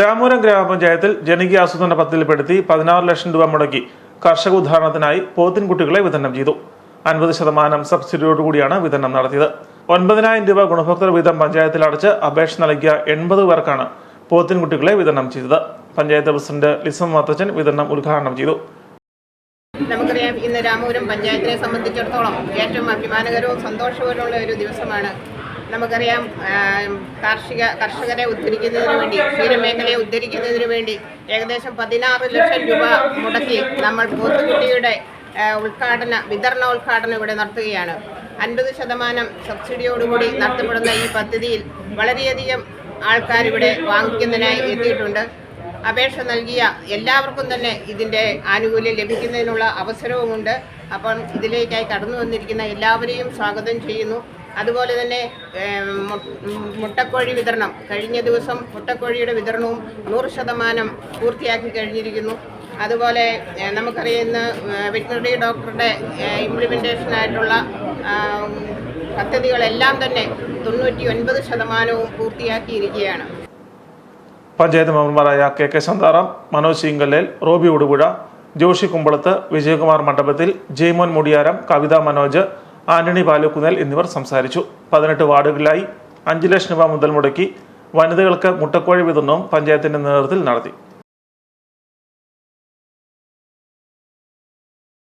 രാമപുരം ഗ്രാമപഞ്ചായത്തിൽ ജനകീയ ആസൂത്രണ പദ്ധതിയിൽപ്പെടുത്തി പതിനാറ് ലക്ഷം രൂപ മുടക്കി കർഷക ഉദ്ധാരണത്തിനായി പോത്തിൻകുട്ടികളെ വിതരണം ചെയ്തു. അൻപത് ശതമാനം സബ്സിഡിയോടുകൂടിയാണ് വിതരണം നടത്തിയത്. ഒൻപതിനായിരം രൂപ ഗുണഭോക്തൃ വീതം പഞ്ചായത്തിൽ അടച്ച് അപേക്ഷ നൽകിയ എൺപത് പേർക്കാണ് പോത്തിൻകുട്ടികളെ വിതരണം ചെയ്തത്. പഞ്ചായത്ത് പ്രസിഡന്റ് ലിസം മാത്തച്ചൻ വിതരണം ഉദ്ഘാടനം ചെയ്തു. നമുക്കറിയാം ഇന്ന് രാമപുരം പഞ്ചായത്തിനെ സംബന്ധിച്ചിടത്തോളം ഏറ്റവും അഭിമാനകരവും സന്തോഷകരവുമുള്ള ഒരു ദിവസമാണ് നമുക്കറിയാം കാർഷിക കർഷകരെ ഉദ്ധരിക്കുന്നതിന് വേണ്ടി ക്ഷീരമേഖലയെ ഉദ്ധരിക്കുന്നതിന് വേണ്ടി ഏകദേശം പതിനാറ് ലക്ഷം രൂപ മുടക്കി നമ്മൾ പോത്തുകുട്ടിയുടെ ഉദ്ഘാടന വിതരണ ഉദ്ഘാടനം ഇവിടെ നടത്തുകയാണ്. അൻപത് ശതമാനം സബ്സിഡിയോടുകൂടി നടത്തപ്പെടുന്ന ഈ പദ്ധതിയിൽ വളരെയധികം ആൾക്കാർ ഇവിടെ വാങ്ങിക്കുന്നതിനായി എത്തിയിട്ടുണ്ട്. അപേക്ഷ നൽകിയ എല്ലാവർക്കും തന്നെ ഇതിന്റെ ആനുകൂല്യം ലഭിക്കുന്നതിനുള്ള അവസരവുമുണ്ട്. അപ്പം ഇതിലേക്കായി കടന്നു വന്നിരിക്കുന്ന എല്ലാവരെയും സ്വാഗതം ചെയ്യുന്നു. അതുപോലെ തന്നെ മുട്ടക്കോഴി വിതരണം. കഴിഞ്ഞ ദിവസം മുട്ടക്കോഴിയുടെ വിതരണവും നൂറ് ശതമാനം പൂർത്തിയാക്കി കഴിഞ്ഞിരിക്കുന്നു. അതുപോലെ നമുക്കറിയുന്ന വെറ്റിനറി ഡോക്ടറുടെ ഇംപ്ലിമെന്റേഷനായിട്ടുള്ള പദ്ധതികളെല്ലാം തന്നെ തൊണ്ണൂറ്റി ഒൻപത് ശതമാനവും പൂർത്തിയാക്കിയിരിക്കുകയാണ്. പഞ്ചായത്ത് മെമ്പർമാരായ കെ കെ ശാന്താറാം മനോജ് സിംഗല്ലേൽ റോബി ഉടുപുഴ ജോഷി കുമ്പളത്ത് വിജയകുമാർ മണ്ഡപത്തിൽ ജെയ്മോൻ മുടിയാരം കവിതാ മനോജ് ആന്റണി പാലുക്കുന്നേൽ എന്നിവർ സംസാരിച്ചു. പതിനെട്ട് വാർഡുകളിലായി അഞ്ച് ലക്ഷം രൂപ മുതൽ മുടക്കി വനിതകൾക്ക് മുട്ടക്കോഴി വിതരണവും പഞ്ചായത്തിന്റെ നേതൃത്വത്തിൽ നടത്തി.